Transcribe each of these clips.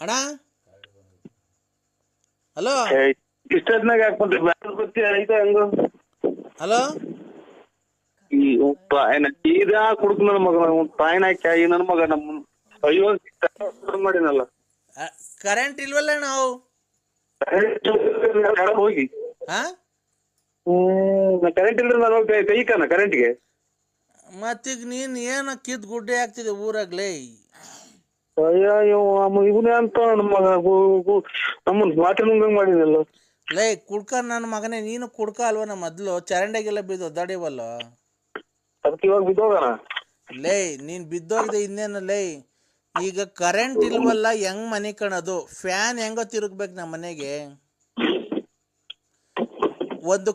ಅಣ್ಣ? ಹಲೋ? ಇಷ್ಟೊತ್ನಾಗ ಹಾಕ್ಬಿಟ್ರಿ ಬ್ಯಾಡ ಗೊತ್ತಿ ಐತೆ ಹಂಗ? ಹಲೋ? ಈ ಪಾಯನ ಈಗ ಕುಡ್ಕ ನನ್ನ ಮಗ ಪಾಯನ ಹಾಕಿ ಈ ನನ್ನ ಮಗ ನಮ್ಮ ಅಯ್ಯೋ ಮಾಡಿನಲ್ಲ ಕರೆಂಟ್ ಇಲ್ವಲ್ಲ ನಾವು ಹೋಗಿ? ಹಾ? ಕರೆಂಟ್ ಇಲ್ರಿ ನಾನು ಕೈಕನ ಕರೆಂಟ್ಗೆ ಮತ್ತೀಗ ನೀನ್ ಏನ ಕಿತ್ ಗುಡ್ಡೆ ಆಗ್ತಿದೆ ಊರಾಗ್ಲೇ? ಅಯ್ಯೋ ಇವ ಇವನೇ ಅಂತ ನಮ್ಮ ಮಗ ಗು- ಗು- ನಮ್ಮನ್ ಮಾತ್ರ ನುಂಗಂಗ್ ಮಾಡಿನಲ್ಲ ಲೇ ಕುಡ್ಕ ನನ್ನ ಮಗನೇ ನೀನು ಕುಡ್ಕ ಅಲ್ವನ ಮೊದ್ಲು? ಚರಂಡಿಗೆಲ್ಲ ಬಿದ್ದು ಒದ್ದಾಡಿವಲ್ಲ ಅದಕ್ಕೆ ಇವಾಗ ಬಿದ್ದೋಗಣ? ಲೇ ನೀನ್ ಬಿದ್ದೋಗಿದೆ ಇನ್ನೇನು ಲೇ. ಈಗ ಕರೆಂಟ್ ಇಲ್ವಲ್ಲ ಹೆಂಗ್ ಮನೆ ಕಣದು? ಫ್ಯಾನ್ ಹೆಂಗ ತಿರುಗ್ಬೇಕು ನಮ್ಮ ಮನೆಗೆ. ಒಂದು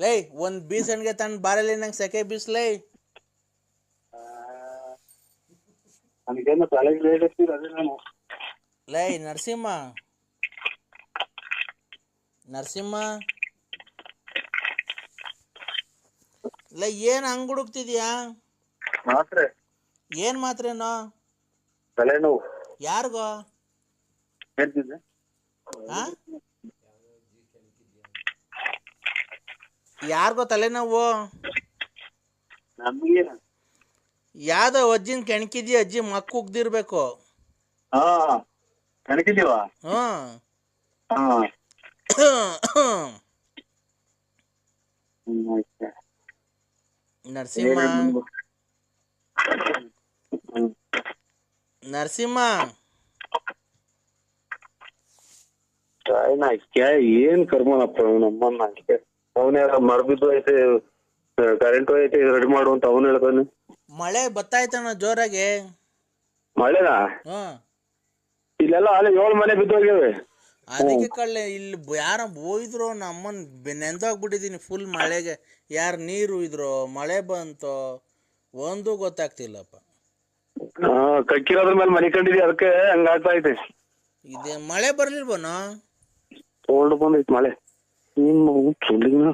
ಲೈ ಒಂದ್ ಬೀಸಣ್ಗೆ ತಣ್ಣ ಬಾರಲ್ಲಿ ನಂಗೆ ಸೆಕೆ ಬೀಸ್ಲೇ. ನನಗೇನು ತಲೆಗೆ ಲೇಟ್ ಆಗ್ತಿರ ಅದೇ ನಾನು ಲೇ ನರಸಿಂಹ. ನರಸಿಂಹ. ಲೇ ಏನ್ ಹಂಗ್ ಹುಡುಕ್ತಿದ್ಯಾ? ಮಾತ್ರೆ. ಏನ್ ಮಾತ್ರೇನೋ? ತಲೆನೋವು. ಯಾರಿಗೋ? ಹೇಳ್ತಿದ್ದೆ. ಆ? ಯಾರಿಗೋ ತಲೆನೋವು? ಯಾವ್ದೋ ಅಜ್ಜಿನ ಕೆಣಕಿದ್ಯ ಅಜ್ಜಿ ಮಕ್ಕ ಉಗ್ದಿರ್ಬೇಕು. ಹಾ ಕಣಕಿದೀವ ಹ್ಮ್ ಹಾ. ಹ್ಮ್ ಆಯ್ತು. ನರಸಿಂಹ. ಹ್ಮ್. ನರಸಿಂಹ. ತಾಯಿನ ಅಕ್ಕೆ ಏನ್ ಕರ್ಮನಪ್ಪ ನಮ್ಮನ್ನ ಅಕ್ಕೆ. ಅವನೇ ಮರ್ಬಿದ್ದು ಐತೆ ಕರೆಂಟ್ ಐತೆ ರೆಡಿ ಮಾಡು ಅಂತ ಅವನು ಹೇಳ್ತಾನೆ. ಮಳೆ ಬತ್ತಾಯ್ತಣ್ಣ ಜೋರಾಗಿ? ಮಳೆನಾ? ಹ್ಮ್ ಇಲ್ಲೆಲ್ಲ ಅಲ್ಲಿ ಏಳು ಮನೆ ಬಿದ್ದೋಗ್ಯಾವೆ ಅದಕ್ಕೆ ಕಳ್ಳೆ ಇಲ್ಲಿ ಬ- ಯಾರ ಹೋಯ್ದ್ರು ನಮ್ಮನ್ ಬೆ- ನೆಂದೋಗ್ಬಿಟ್ಟಿದೀನಿ ಫುಲ್ ಮಳೆಗೆ. ಯಾರು ನೀರು ಇದ್ರು ಮಳೆ ಬಂತೋ ಒಂದು ಗೊತ್ತಾಗ್ತಿಲ್ಲಪ್ಪ. ಹಾ ಕಕ್ಕಿರೋದ್ರ ಮೇಲೆ ಮನೆ ಕಂಡಿದ್ವಿ ಅದಕ್ಕೆ ಹಂಗಾಗ್ತಾ ಐತೆ ಇದೆ. ಮಳೆ ಬರ್ಲಿಲ್ವನೋ? ತಗೊಂಡು ಬಂದೈತೆ ಮಳೆ. ನಿಮ್ಮ ಸುಳ್ಳಿನ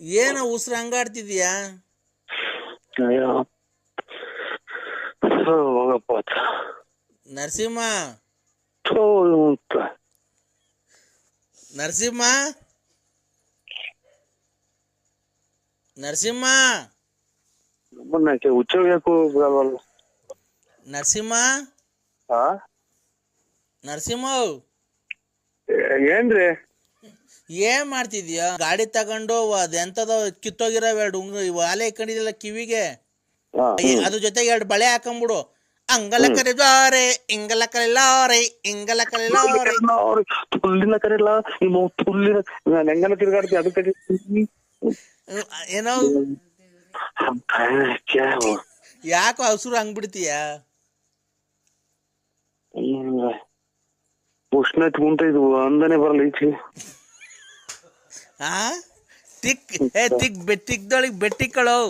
ಏನೋ ಉಸಿರು ಹಂಗಾಡ್ತಿದ್ಯಾ? ಹೋಗಪ್ಪ. ನರಸಿಂಹ. ನರಸಿಂಹ. ನರಸಿಂಹ. ಉಚ್ಚಬೇಕು ನರಸಿಂಹ. ನರಸಿಂಹ ಏನ್ರಿ? ಏನ್ ಮಾಡ್ತಿದ್ಯಾ? ಗಾಡಿ ತಗೊಂಡು ಅದೆಂತದ ಕಿತ್ತೋಗಿರೋ ಎರಡು ಉಂಗ್ರ ವಾಲೆ ಇಟ್ಕೊಂಡಿದ್ಯಲ್ಲ ಕಿವಿಗೆ. ಅದ್ರ ಜೊತೆಗೆ ಎರಡು ಬಳೆ ಹಾಕೊಂಬಿಡು. ಅಂಗಲ ಕರಿದಾರೆ ಇಂಗಲ ರೇ ಇಂಗಲ ಅವ್ರು ತುಲ್ಲಿನ ಕರೆಲ್ಲ ನಿಮ್ಮ ತುಲ್ಲಿನ ನಾನು ಹೆಂಗನ ತಿರ್ಗಾಡ್ತಿ ಅದಕ್ಕೆ ಏನೋ? ಯಾಕೋ ಹಸುರು ಹಂಗ್ಬಿಡ್ತೀಯ? ಉಷ್ಣ ಉಂಟ ಇದು ಅಂದನೆ ಬರಲ್ಲ ಈಚೆ. ಆ? ತಿಕ್ ಏ ತಿಕ್ ತಿಕ್ದೊಳಗ್ ಬೆಟ್ಟಿ ಕಳೋ.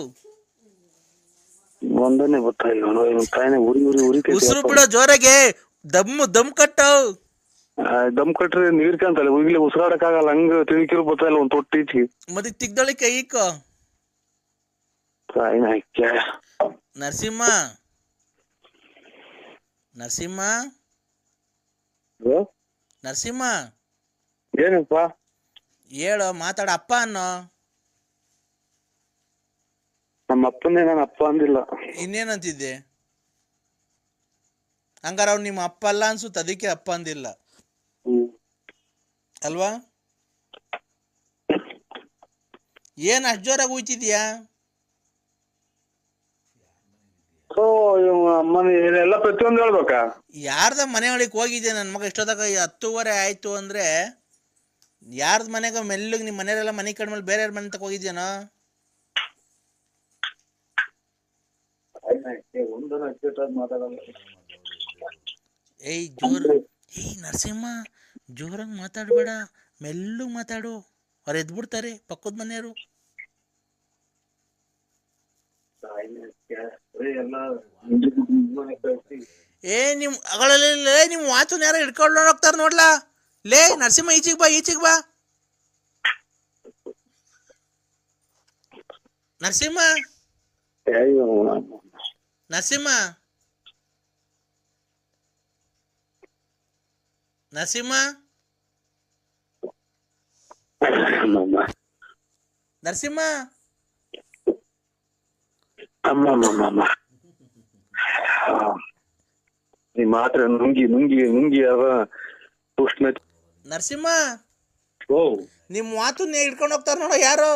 ಒಂದನೆ ಅವನು. ಇವನ್ ತಾಯಿನ ಉರಿ ಉರಿ ಉರಿತೈತಿ ಉಸಿರು ಬಿಡೋ ಜೋರಾಗೆ ದಮ್ಮು ದಮ್ ಕಟ್ಟವು ದಮ್ ಕಟ್ರೆ ನೀರ್ ಕಾಂತಲ್ಲ ಈಗಲೇ ಉಸಿರಾಡಕ್ ಆಗಲ್ಲ ಹಂಗ ತಿಳ್ಕಿರೋ ಬರ್ತಾ ಇಲ್ಲ ಒಂದ್ ತೊಟ್ಟಿ ಈಚೆ ಮತ್ತೆ ತಿಕ್ದೊಳಿ ಕೈ ಇಕ್ಕೋ. ತಾಯಿನ ಹಾಕ್ಯ. ನರಸಿಂಹ. ನರಸಿಂಹ. ನರಸಿಂಹ. ಏನಪ್ಪ? ಹೇಳೋ ಮಾತಾಡ ಅಪ್ಪ ಅನ್ನೋ? ನಮ್ಮ ಅಪ್ಪನೇ ನಾನು ಅಪ್ಪ ಅಂದಿಲ್ಲ. ಇನ್ನೇನಂತಿದ್ದೆ? ಹಂಗಾರ ಅವ್ನು ನಿಮ್ಮ ಅಪ್ಪ ಅಲ್ಲ ಅನ್ಸುತ್ತೆ ಅದಕ್ಕೆ ಅಪ್ಪ ಅಂದಿಲ್ಲ. ಅಲ್ವಾ? ಏನ್ ಅಷ್ಟ್ ಜೋರಾಗಿ ಉಯ್ತಿದ್ಯಾ? ಎಲ್ಲ ಪ್ರತಿಯೊಂದು ಹೇಳ್ಬೇಕಾ? ಯಾರ್ದ ಮನೆ ಒಳಗೆ ಹೋಗಿದ್ದೆ ನನ್ನ ಮಗ ಇಷ್ಟೊತ್ತಾಗ ಈ ಹತ್ತುವರೆ ಆಯ್ತು ಅಂದ್ರೆ ಯಾರ್ದ ಮನೆಗ ಮೆಲ್ಲಗೆ ನಿಮ್ಮ ಮನೆಯವರೆಲ್ಲ ಮನೆ ಕಡ್ಮೇಲೆ ಬೇರೆ ಯಾರ ಮನೆ ತಕ ಹೋಗಿದ್ಯಾನೋ? ಏಯ್ ಜೋರ್ ಏಯ್ ನರಸಿಂಹ ಜೋರಾಗಿ ಮಾತಾಡ್ಬೇಡ. ಮೆಲ್ಲಗೆ ಮಾತಾಡು. ಅವ್ರು ಎದ್ಬಿಡ್ತಾರೆ ಪಕ್ಕದ ಮನೆಯವರು. ಏ ನಿಮ್ ಅಗಳಲ್ಲಿ ನಿಮ್ ವಾಚನ್ ಯಾರ ಹಿಡ್ಕೊಂಡು ಹೋಗ್ತಾರ ನೋಡ್ಲಾ? ಲೇ ನರಸಿಂಹ ಈಚಿಗೆ ಬಾ ಈಚಿಗೆ ಬಾ ನರಸಿಂಹ ನರಸಿಂಹ ನರಸಿಂಹ ಅಮ್ಮಮ್ಮ ನರಸಿಂಹ ಅಮ್ಮಮ್ಮಮ್ಮ ಈ ಮಾತ್ರ ನುಂಗಿ ನುಂಗಿ ನುಂಗಿ ಅವ ಉಷ್ಣ ನರಸಿಂಹ ಓ. ನಿಮ್ಮ ಮಾತನ್ನ ಹಿಡ್ಕೊಂಡು ಹೋಗ್ತಾರ ನೋಡ ಯಾರು?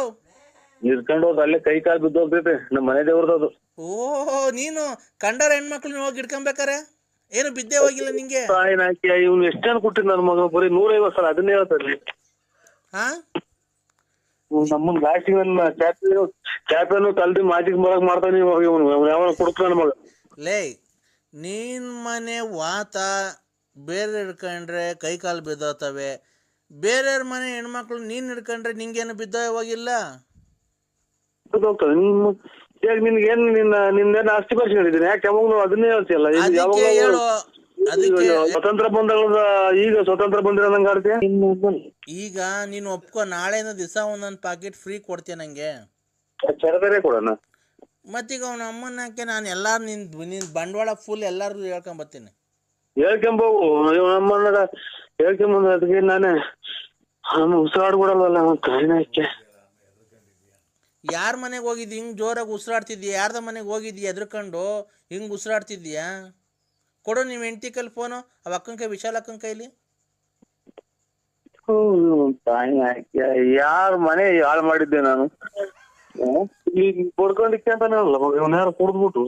ನಿಲ್ಕೊಂಡು ಹೋದ್ ಅಲ್ಲೇ ಕೈ ಕಾಲು ಬಿದ್ದು ಹೋಗ್ತೈತೆ ನಮ್ಮ ಮನೆ ದೇವ್ರದ್ದು ಓಹೋ ನೀನು ಕಂಡರ ಹೆಣ್ಮಕ್ಳನ್ನ ಹೋಗಿ ಹಿಡ್ಕೊಂಬೇಕಾರೆ? ಏನು ಬಿದ್ದೆ ಹೋಗಿಲ್ಲ ನಿಂಗೆ? ಸಾಯಿನ ಹಾಕಿ ಇವ್ನು ಜನ ಕೊಟ್ಟಿದ್ ನನ್ನ ಮಗ ಬರೀ ನೂರೈವತ್ತು ಸಲ ಅದನ್ನೇ ಹೇಳ್ತಾರೆ ಹಾ? ನಮ್ಮನ್ ಲಾಸ್ಟಿಗೆ ನನ್ನ ಚಾಪಿ ಚಾಪಿಯನ್ನು ಕಲ್ದಿ ಮಾಜಿಗೆ ಮರಕ್ ಮಾಡ್ತಾನೆ ಇವಾಗ ಇವನು ಯಾವನ ಕೊಡ್ತ ನನ್ನ ಮಗ. ಲೇ ನೀನ್ ಮನೆ ವಾತ ಬೇರೆ ಹಿಡ್ಕೊಂಡ್ರೆ ಕೈ ಕಾಲು ಬಿದ್ದೋತವೆ ಬೇರೆಯವ್ರ ಮನೆ ಹೆಣ್ಮಕ್ಳು ನೀನ್ ಹಿಡ್ಕೊಂಡ್ರೆ ನಿಂಗೇನು ಬಿದ್ದೋ ಹೋಗಿಲ್ಲ? ಈಗ ನಿನ್ಗೆ ಏನ್ ನಿನ್ನ ನಿನ್ನೇನು ಆಸ್ತಿ ಹೇಳಿದ್ದೀನಿ. ಯಾಕೆ ಯಾವಾಗಲೂ ಅದನ್ನೇ ಹೇಳ್ತಿಯಲ್ಲ? ಇದು ಅದಕ್ಕೆ ಯಾವಾಗ ಹೇಳು. ಅದಕ್ಕೆ ಸ್ವತಂತ್ರ ಬಂದಾಗ ಈಗ ಸ್ವತಂತ್ರ ಬಂದಿರೋ ನಂಗೆ ಆಡ್ತೀಯ ಈಗ ನೀನು ಒಪ್ಕೊ ನಾಳೆನ ದಿವಸ ಒಂದೊಂದು ಪಾಕೆಟ್ ಫ್ರೀ ಕೊಡ್ತೀಯ ನಂಗೆ? ಚರದರೆ ಕೊಡೋಣ. ಮತ್ತೀಗ ಅವನ ಅಮ್ಮನ ಹಾಕಿ ನಾನು ಎಲ್ಲಾರು ನಿನ್ ನಿನ್ ಬಂಡವಾಳ ಫುಲ್ ಎಲ್ಲಾರು ಹೇಳ್ಕೊಂಬರ್ತೀನಿ ಹೇಳ್ಕೊಂಬೋಗು ಇವ್ ನಮ್ಮನ್ನ ಹೇಳ್ಕೊಂಬಂದ ಅದಕ್ಕೆ ನಾನೇ ನಮ್ಮ ಉಸಿರಾಡ್ ಕೊಡಲ್ವಲ್ಲ ಕಾರಣಕ್ಕೆ. ಯಾರ ಮನೆಗೆ ಹೋಗಿದ್ದಿ? ಹಿಂಗ್ ಜೋರಾಗಿ ಉಸಿರಾಡ್ತಿದ್ಯಾ ಯಾರ್ದ ಮನೆಗೆ ಹೋಗಿದ್ಯಾ ಎದ್ರಕೊಂಡು ಹಿಂಗ್ ಉಸಿರಾಡ್ತಿದ್ಯಾ? ಕೊಡು ನಿಮ್ ಹೆಂಡತಿ ಕೈಲಿ ಫೋನು. ಅವ ಅಕ್ಕನ ಕೈ ವಿಶಾಲ್ ಅಕ್ಕನ ಕೈಲಿ. ಯಾರ ಮನೆ ಹಾಳು ಮಾಡಿದ್ದೆ ನಾನು? ಕೊಡ್ಕೊಂಡಿಕ್ಕೆ ಈಗ ಬಡ್ಕೊಂಡಿಕ್ಕೆ ಅಂತಾನೆ ಅಲ್ಲ ಮಗ ಇವನ್ ಯಾರು ಕುಡ್ದ್ಬಿಟ್ಟು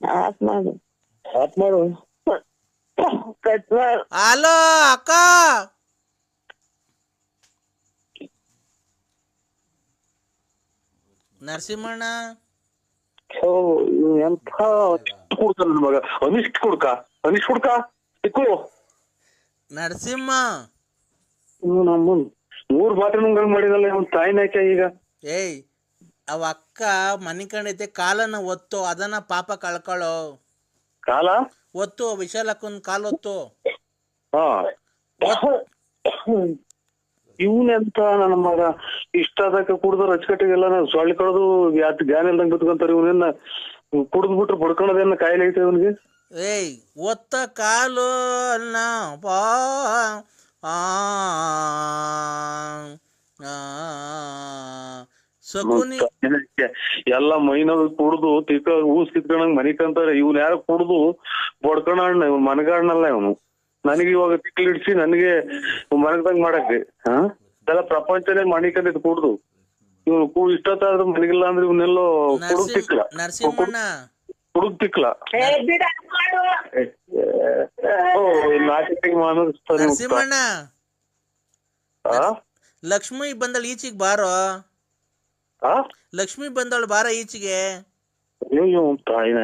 ಆತ್ ಮಾಡು. ಆತ್ ಮಾಡು. ಕಟ್ ಮಾಡು. ಹಲೋ ಅಕ್ಕ. ನರಸಿಂಹಣ್ಣ. ಓ ಎಂತ ಎಂಥ ಕುಡ್ಕ ಮಗ. ಅನಿಷ್ಟ್ ಕುಡ್ಕ ಅನಿಷ್ಟ್ ಕುಡ್ಕ ಇಕ್ಕು ನರಸಿಂಹ. ನಮ್ಮ ನಮ್ಮನ್ ಮೂರ್ ಬಾಟ್ರಿ ನುಂಗಂಗ್ ಮಾಡಿದಲ್ಲ ಇವನ್ ತಾಯಿನ ಹಾಕ್ಯ ಈಗ. ಏಯ್ ಅವ ಅಕ್ಕ ಮನೆ ಕಂಡೈತೆ ಕಾಲನ್ನ ಒತ್ತು ಅದನ್ನ ಪಾಪ ಕಳ್ಕೊಳ್ಳೋ ಕಾಲ ಒತ್ತು ವಿಶಾಲ್ ಅಕ್ಕನ ಕಾಲು ಒತ್ತು ಹಾ ಇವನೆಂತ ನನ್ನ ಮಗ ಇಷ್ಟಾದಕ್ಕೆ ಕುಡ್ದು ರಚಕಟ್ಟಿಗೆಲ್ಲ ಸೊಳ್ಳೆ ಕಡ್ದು ಯಾತ್ ಜ್ಞಾನ ಇಲ್ದಂಗ್ ಬಿತ್ಕೊಂತಾರ ಇವನನ್ನ ಕುಡ್ದು ಬಿಟ್ರೆ ಬಡ್ಕೊಳೋದೇನ ಕಾಯಿಲೆ ಐತೆ ಇವನಿಗೆ ಏಯ್ ಒತ್ತ ಕಾಲು ಅಲ್ಲ ಪಾ ಆ, ಸಕುನಿ ಎಲ್ಲ ಮೈನಾಗ ಕುಡ್ದು ತಿಕ್ಕ ಊಸ್ ಕಿತ್ಕೊಂಡಂಗ್ ಮನಿ ಕಂತಾರೆ ಇವ್ನ ಯಾರ ಕುಡ್ದು ಬಡ್ಕೊಣ ಇವ್ನ ಮನಗಾಡ್ನಲ್ಲ ಇವನು. ನನಗೆ ಇವಾಗ ತಿಕ್ಲಿಡ್ಸಿ ನನಗೆ ಮನಗದಂಗ್ ಮಾಡಕ್ಕೆ. ಹಾ? ಇದೆಲ್ಲ ಪ್ರಪಂಚನೇ ಮಣಿಕಂದಿದ್ ಕುಡ್ದು. ಇವ್ನು ಕೂ ಇಷ್ಟೊತ್ತಾದ್ರೂ ಮನಗಿಲ್ಲ ಅಂದ್ರೆ ಇವನ್ನೆಲ್ಲೋ ಕುಡುಗ್ ತಿಕ್ಲ. ಕುಡುಗ್ ತಿಕ್ಲ. ಲಕ್ಷ್ಮಿ ಬಂದಳ ಈಚಿಗೆ ಬಾರೋ? ಲಕ್ಷ್ಮಿ ಬಂದವಳು ಬಾರ ಈಚೆಗೆ. ಅಯ್ಯೋ ತಾಯಿನ